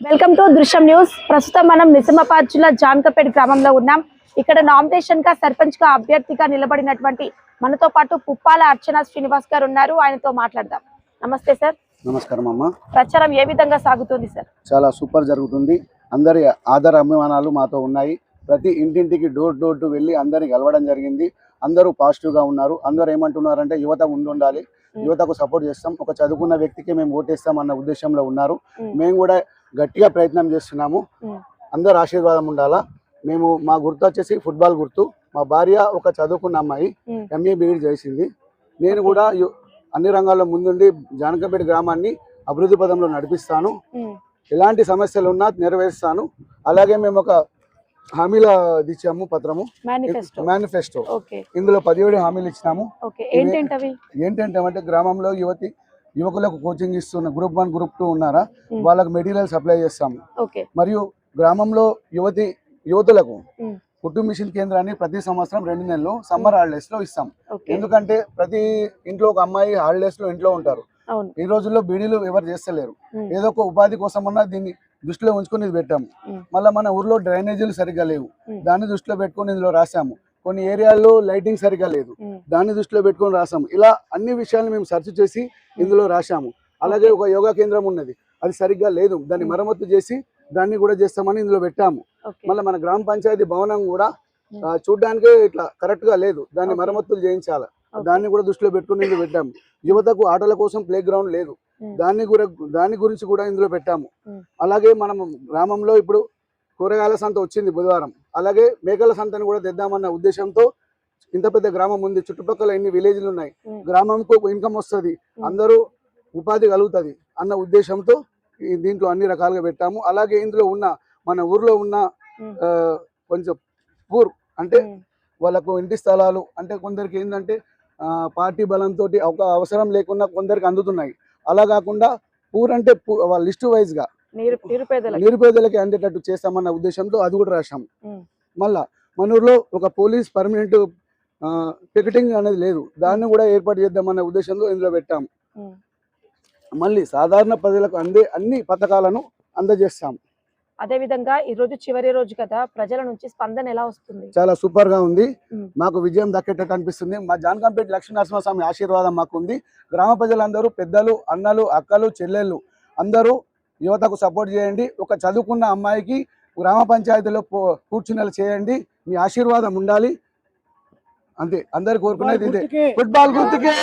Welcome to దృశ్యం news. ప్రస్తుతం మనం నిజామాబాద్ జిల్లా జాన్కపేట్ గ్రామంలో ఉన్నాం. ఇక్కడ నామినేషన్గా సర్పంచ్గా అభ్యర్థిగా నిలబడినటువంటి మనతో పాటు పుప్పాల అర్చన శ్రీనివాస్ గారు ఉన్నారు. ఆయనతో మాట్లాడదాం. నమస్తే సార్. నమస్కారం అమ్మ. ప్రచారం ఏ విధంగా సాగుతుంది సార్? చాలా సూపర్ జరుగుతుంది. అందరి ఆదర అభిమానాలు మాతో ఉన్నాయి. ప్రతి ఇంటింటికి డోర్ డోర్ టు వెళ్ళి అందరిని కలవడం జరిగింది. అందరూ పాజిటివ్గా ఉన్నారు. అందరూ ఏమంటున్నారంటే యువత ముందుండాలి. యువతకు సపోర్ట్ చేస్తాం. ఒక చదువుకున్న వ్యక్తికి మేము ఓటేస్తాం అన్న ఉద్దేశంలో ఉన్నారు. మేము కూడా గట్టిగా ప్రయత్నం చేస్తున్నాము. అందరు ఆశీర్వాదం ఉండాలా? మేము మా గుర్తు వచ్చేసి ఫుట్బాల్ గుర్తు. మా భార్య ఒక చదువుకున్న అమ్మాయి. మ్మ్. ఎంఏ బీఈడి చేసింది. నేను కూడా అన్ని రంగాల్లో ముందుండి జానకంపేట గ్రామాన్ని అభివృద్ధి పదంలో నడిపిస్తాను. ఎలాంటి సమస్యలు ఉన్నా నెరవేరుస్తాను. అలాగే మేము ఒక హామీల ఇచ్చాము పత్రము. మేనిఫెస్టో ఇందులో పదిహేడు హామీలు ఇచ్చినాము. ఏంటంటే గ్రామంలో యువతి యువకులకు కోచింగ్ ఇస్తున్న గ్రూప్ వన్ గ్రూప్ టూ ఉన్నారా. వాళ్ళకు మెటీరియల్ సప్లై చేస్తాము మరియు గ్రామంలో యువతి యువతులకు. కుటుంబ మిషన్ కేంద్రాన్ని ప్రతి సంవత్సరం రెండు నెలలు సమ్మర్ హాలిడేస్లో ఇస్తాం. ఎందుకంటే ప్రతి ఇంట్లో ఒక అమ్మాయి హాలిడేస్లో ఇంట్లో ఉంటారు. ఈ రోజుల్లో బీడీలు ఎవరు చేస్తలేరు. ఏదో ఒక ఉపాధి కోసమన్నా దీన్ని దృష్టిలో ఉంచుకొని ఇది పెట్టాము. మళ్ళీ మన ఊర్లో డ్రైనేజీలు సరిగ్గా లేవు. దాన్ని దృష్టిలో పెట్టుకొని ఇందులో రాసాము కొన్ని ఏరియాల్లో లైటింగ్ సరిగ్గా లేదు. దాన్ని దృష్టిలో పెట్టుకొని రాసాము. ఇలా అన్ని విషయాలు మేము సెర్చ్ చేసి ఇందులో రాశాము. అలాగే ఒక యోగా కేంద్రం ఉన్నది. అది సరిగ్గా లేదు. దాన్ని మ్మ్. మరమ్మతు చేసి దాన్ని కూడా చేస్తామని ఇందులో పెట్టాము. మళ్ళీ మన గ్రామ పంచాయతీ భవనం కూడా చూడ్డానికే ఇట్లా కరెక్ట్గా లేదు. దాన్ని. మరమ్మతులు చేయించాలి. దాన్ని కూడా దృష్టిలో పెట్టుకుని ఇందులో పెట్టాము. యువతకు ఆటల కోసం ప్లే గ్రౌండ్ లేదు. దాన్ని కూడా దాని గురించి కూడా ఇందులో పెట్టాము. అలాగే మనం గ్రామంలో ఇప్పుడు కూరగాయల సంత వచ్చింది బుధవారం. అలాగే మేకల సంతను కూడా తెద్దామన్న ఉద్దేశంతో ఇంత పెద్ద గ్రామం ఉంది. చుట్టుపక్కల ఎన్ని విలేజ్లు ఉన్నాయి. గ్రామంకు ఇన్కమ్ వస్తుంది. అందరూ ఉపాధి కలుగుతుంది అన్న ఉద్దేశంతో దీంట్లో అన్ని రకాలుగా పెట్టాము. అలాగే ఇందులో ఉన్న మన ఊర్లో ఉన్న కొంచెం పూర్ అంటే వాళ్ళకు ఇంటి స్థలాలు అంటే కొందరికి ఏంటంటే పార్టీ బలంతో ఒక అవసరం లేకుండా కొందరికి అందుతున్నాయి. అలా కాకుండా పూర్ అంటే వాళ్ళ లిస్టు వైజ్గా నిరు నిరుపేదలకు. అందేటట్టు చేస్తామన్న ఉద్దేశంతో అది కూడా రాశాం. ఉమ్, మళ్ళా మన ఊర్లో ఒక పోలీస్ పర్మనెంట్ టికెటింగ్ అనేది లేదు. దాన్ని కూడా ఏర్పాటు చేద్దామన్న ఉద్దేశంతో ఇందులో పెట్టాం. మళ్ళీ సాధారణ ప్రజలకు అందే అన్ని పథకాలను అందజేస్తాం. అదే విధంగా ఈ రోజు చివరి రోజు కదా ప్రజల నుంచి స్పందన ఎలా వస్తుంది? చాలా సూపర్గా ఉంది. మాకు విజయం దక్కేటట్టు అనిపిస్తుంది. మా జానకంపేట లక్ష్మీనరసింహస్వామి ఆశీర్వాదం మాకు ఉంది గ్రామ ప్రజలందరూ పెద్దలు అన్నలు అక్కలు చెల్లెళ్ళు అందరూ యువతకు సపోర్ట్ చేయండి. ఒక చదువుకున్న అమ్మాయికి గ్రామ పంచాయతీలో కూర్చునేలా చేయండి. మీ ఆశీర్వాదం ఉండాలి. అంతే. అందరు కోరుకునేది ఇదే. ఫుట్బాల్ గుర్తుకే.